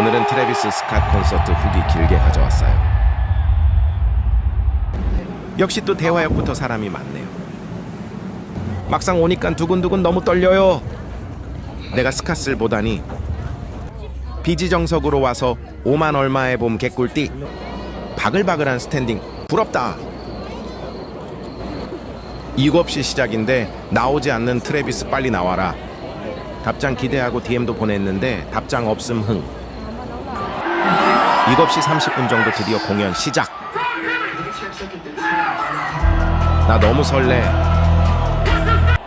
오늘은 트래비스 스캇 콘서트 후기 길게 가져왔어요. 역시 또 대화역부터 사람이 많네요. 막상 오니까 두근두근 너무 떨려요. 내가 스캇을 보다니 비지정석으로 와서 5만 얼마에 봄 개꿀띠 바글바글한 스탠딩 부럽다. 이거 없이 시작인데 나오지 않는 트래비스 빨리 나와라. 답장 기대하고 DM도 보냈는데 답장 없음 흥. 이거 없이 30분 정도 드디어 공연 시작. 나 너무 설레.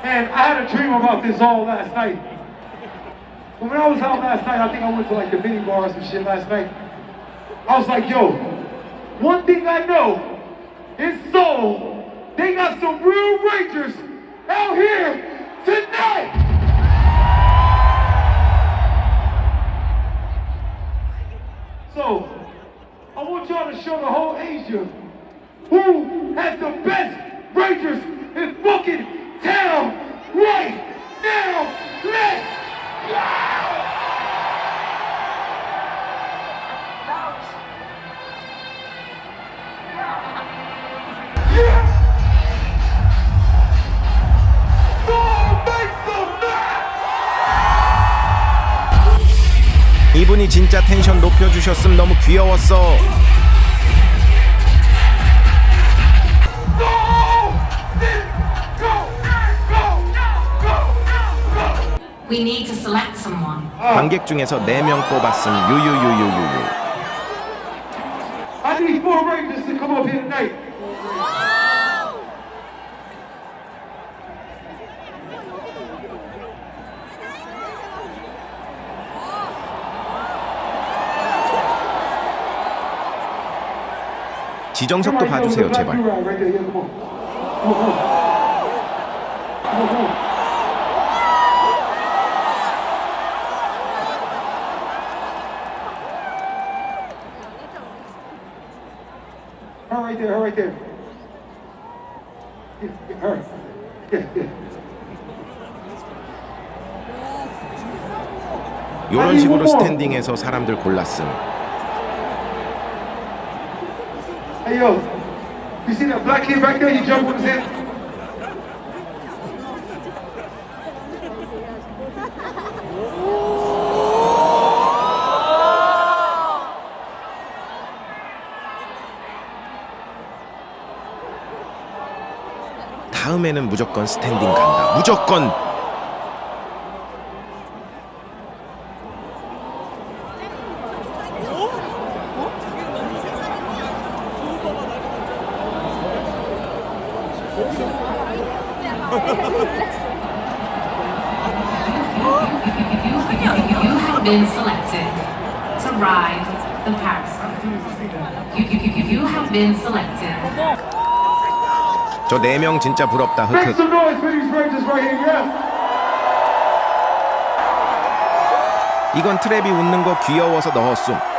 Man, I had a dream about this all last night. When I was out last night, I think I went to like the mini bar or some shit last night. I was like, yo, one thing I know is soul. They got some real Rangers out here Rangers in fucking town right now. Let's Yes! Go noise! 이분이 진짜 텐션 높여주셨음 너무 귀여웠어. We need to select someone. 관객 중에서 4명 뽑았음 유유유유유유. I need four Rangers to come up here tonight. 지정석도 봐주세요 제발. Right there, yeah, come on. Come on, come on. Come on, come on. Her right there, her right there. Yeah, yeah, her. Yeah, yeah. 이런 식으로 스탠딩에서 사람들 골랐음. Hey yo, you see that black kid back there? You jump with his head. 다음에는 무조건 스탠딩 간다. 무조건. 저 4명 진짜 부럽다. 흑흑. 이건 트랩이 웃는 거 귀여워서 넣었음.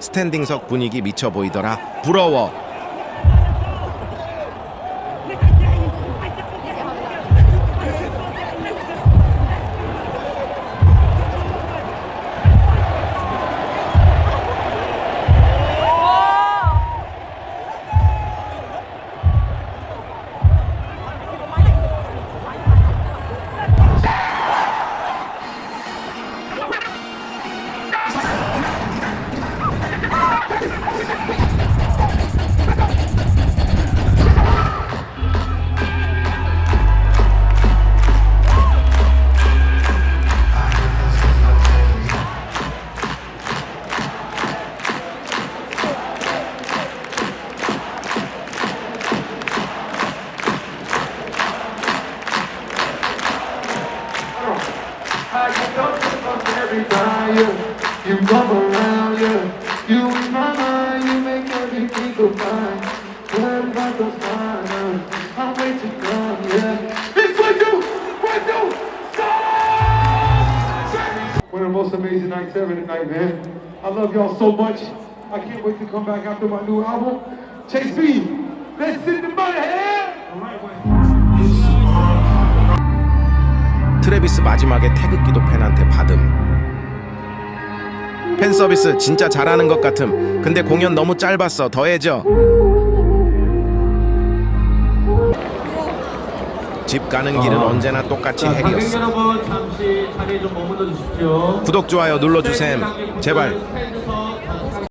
스탠딩석 분위기 미쳐 보이더라. 부러워. around you, you wrap around you. You in my mind, you make everything go fine. Where am I to find her? I'm way too gone, yeah. It's what you, what you, One of the most amazing nights ever tonight, man. I love y'all so much. I can't wait to come back after my new album. Chase B, let's sit in the mud here. All right, wait. 트래비스 마지막에 태극기도 팬한테 받음 팬 서비스 진짜 잘하는 것 같음. 근데 공연 너무 짧았어. 더 해줘. 집 가는 길은 언제나 똑같이 관객 헬이었어. 여러분 잠시 자리에 좀 머물러 주십시오. 구독 좋아요 눌러주셈. 제발